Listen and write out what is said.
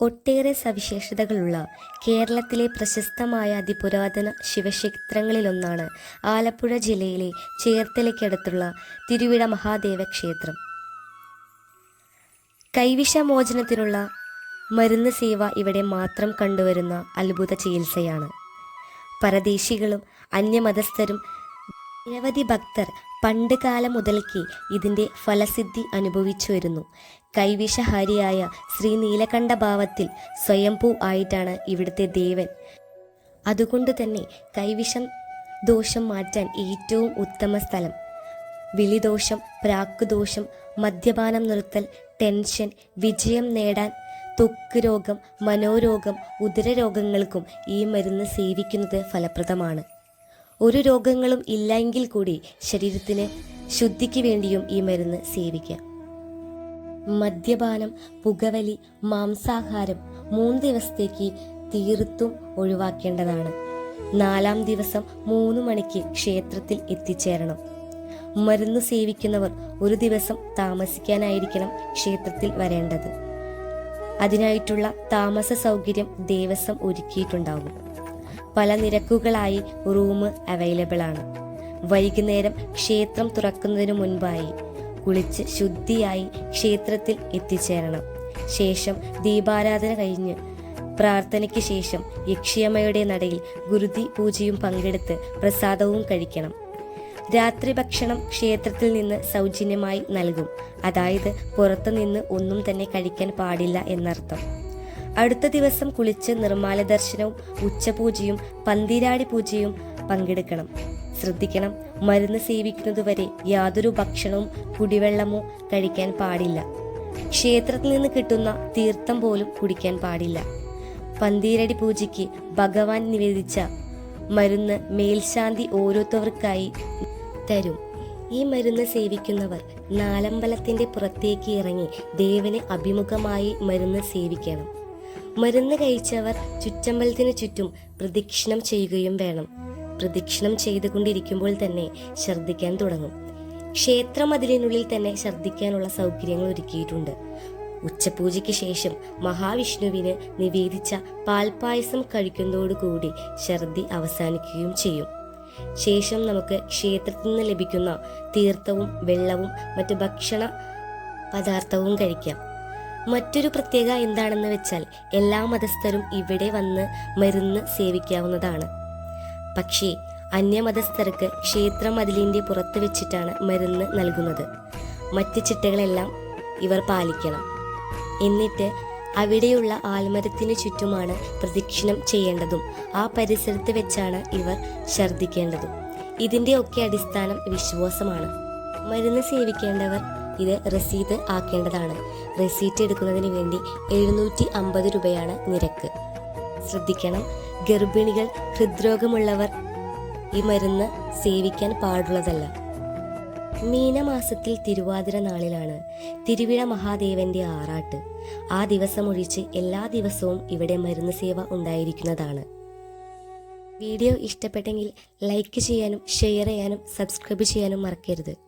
ഒട്ടേറെ സവിശേഷതകളുള്ള കേരളത്തിലെ പ്രശസ്തമായ അതിപുരാതന ശിവക്ഷേത്രങ്ങളിലൊന്നാണ് ആലപ്പുഴ ജില്ലയിലെ ചേർത്തലയ്ക്കടുത്തുള്ള തിരുവിഴ മഹാദേവ ക്ഷേത്രം. കൈവിഷമോചനത്തിനുള്ള മരുന്ന് സേവ ഇവിടെ മാത്രം കണ്ടുവരുന്ന അത്ഭുത ചികിത്സയാണ്. പരദേശികളും അന്യമതസ്ഥരും നിരവധി ഭക്തർ പണ്ട് കാലം മുതൽക്കേ ഇതിന്റെ ഫലസിദ്ധി അനുഭവിച്ചു വരുന്നു. കൈവിഷഹാരിയായ ശ്രീ നീലകണ്ഠ ഭാവത്തിൽ സ്വയംഭൂ ആയിട്ടാണ് ഇവിടുത്തെ ദേവൻ. അതുകൊണ്ട് തന്നെ കൈവിഷം ദോഷം മാറ്റാൻ ഏറ്റവും ഉത്തമ സ്ഥലം. വിളിദോഷം പ്രാക്കുദോഷം മദ്യപാനം നിർത്തൽ ടെൻഷൻ വിജയം നേടാൻ ത്വക്ക് രോഗം മനോരോഗം ഉദരരോഗങ്ങൾക്കും ഈ മരുന്ന് സേവിക്കുന്നത് ഫലപ്രദമാണ്. ഒരു രോഗങ്ങളും ഇല്ലെങ്കിൽ കൂടി ശരീരത്തിന് ശുദ്ധിക്ക് വേണ്ടിയും ഈ മരുന്ന് സേവിക്കാം. മദ്യപാനം പുകവലി മാംസാഹാരം മൂന്ന് ദിവസത്തേക്ക് തീർത്തും ഒഴിവാക്കേണ്ടതാണ്. നാലാം ദിവസം മൂന്ന് മണിക്ക് ക്ഷേത്രത്തിൽ എത്തിച്ചേരണം. മരുന്ന് സേവിക്കുന്നവർ ഒരു ദിവസം താമസിക്കാനായിരിക്കണം ക്ഷേത്രത്തിൽ വരേണ്ടത്. അതിനായിട്ടുള്ള താമസ സൗകര്യം ദേവസ്വം ഒരുക്കിയിട്ടുണ്ടാകും. പല നിരക്കുകളായി റൂം അവൈലബിൾ ആണ്. വൈകുന്നേരം ക്ഷേത്രം തുറക്കുന്നതിന് മുൻപായി കുളിച്ച് ശുദ്ധിയായി ക്ഷേത്രത്തിൽ എത്തിച്ചേരണം. ശേഷം ദീപാരാധന കഴിഞ്ഞ് പ്രാർത്ഥനയ്ക്ക് ശേഷം യക്ഷിയമ്മയുടെ നടയിൽ ഗുരുതി പൂജയും പങ്കെടുത്ത് പ്രസാദവും കഴിക്കണം. രാത്രി ഭക്ഷണം ക്ഷേത്രത്തിൽ നിന്ന് സൗജന്യമായി നൽകും. അതായത് പുറത്തുനിന്ന് ഒന്നും തന്നെ കഴിക്കാൻ പാടില്ല എന്നർത്ഥം. അടുത്ത ദിവസം കുളിച്ച് നിർമ്മാല ദർശനവും ഉച്ചപൂജയും പന്തിരാടി പൂജയും പങ്കെടുക്കണം. ശ്രദ്ധിക്കണം മരുന്ന് സേവിക്കുന്നതുവരെ യാതൊരു ഭക്ഷണവും കുടിവെള്ളമോ കഴിക്കാൻ പാടില്ല. ക്ഷേത്രത്തിൽ നിന്ന് കിട്ടുന്ന തീർത്ഥം പോലും കുടിക്കാൻ പാടില്ല. പന്തീരടി പൂജയ്ക്ക് ഭഗവാൻ നിവേദിച്ച മരുന്ന് മേൽശാന്തി ഓരോരുത്തവർക്കായി തരും. ഈ മരുന്ന് സേവിക്കുന്നവർ നാലമ്പലത്തിന്റെ പുറത്തേക്ക് ഇറങ്ങി ദേവന് അഭിമുഖമായി മരുന്ന് സേവിക്കണം. മരുന്ന് കഴിച്ചവർ ചുറ്റമ്പലത്തിന് ചുറ്റും പ്രദക്ഷിണം ചെയ്യുകയും വേണം. പ്രദക്ഷിണം ചെയ്തുകൊണ്ടിരിക്കുമ്പോൾ തന്നെ ഛർദ്ദിക്കാൻ തുടങ്ങും. ക്ഷേത്ര മതിലിനുള്ളിൽ തന്നെ ഛർദ്ദിക്കാനുള്ള സൗകര്യങ്ങൾ ഒരുക്കിയിട്ടുണ്ട്. ഉച്ചപൂജയ്ക്ക് ശേഷം മഹാവിഷ്ണുവിന് നിവേദിച്ച പാൽപ്പായസം കഴിക്കുന്നതോടുകൂടി ഛർദി അവസാനിക്കുകയും ചെയ്യും. ശേഷം നമുക്ക് ക്ഷേത്രത്തിൽ നിന്ന് ലഭിക്കുന്ന തീർത്ഥവും വെള്ളവും മറ്റ് ഭക്ഷണ പദാർത്ഥവും കഴിക്കാം. മറ്റൊരു പ്രത്യേക എന്താണെന്ന് വെച്ചാൽ എല്ലാ മതസ്ഥരും ഇവിടെ വന്ന് മരുന്ന് സേവിക്കാവുന്നതാണ്. പക്ഷേ അന്യമതസ്ഥർക്ക് ക്ഷേത്ര മതിലിന്റെ പുറത്ത് വെച്ചിട്ടാണ് മരുന്ന് നൽകുന്നത്. മറ്റ് ചിട്ടകളെല്ലാം ഇവർ പാലിക്കണം. എന്നിട്ട് അവിടെയുള്ള ആൽമരത്തിന് ചുറ്റുമാണ് പ്രദക്ഷിണം ചെയ്യേണ്ടതും ആ പരിസരത്ത് വെച്ചാണ് ഇവർ ഛർദ്ദിക്കേണ്ടതും. ഇതിന്റെ ഒക്കെ അടിസ്ഥാനം വിശ്വാസമാണ്. മരുന്ന് സേവിക്കേണ്ടവർ ഇത് റസീത് ആക്കേണ്ടതാണ്. റെസീറ്റ് എടുക്കുന്നതിന് വേണ്ടി എഴുന്നൂറ്റി അമ്പത് രൂപയാണ് നിരക്ക്. ശ്രദ്ധിക്കണം. ഗർഭിണികൾ ഹൃദ്രോഗമുള്ളവർ ഈ മരുന്ന് സേവിക്കാൻ പാടുള്ളതല്ല. മീനമാസത്തിൽ തിരുവാതിര നാളിലാണ് തിരുവിഴ മഹാദേവന്റെ ആറാട്ട്. ആ ദിവസം ഒഴിച്ച് എല്ലാ ദിവസവും ഇവിടെ മരുന്ന് സേവ ഉണ്ടായിരിക്കുന്നതാണ്. വീഡിയോ ഇഷ്ടപ്പെട്ടെങ്കിൽ ലൈക്ക് ചെയ്യാനും ഷെയർ ചെയ്യാനും സബ്സ്ക്രൈബ് ചെയ്യാനും മറക്കരുത്.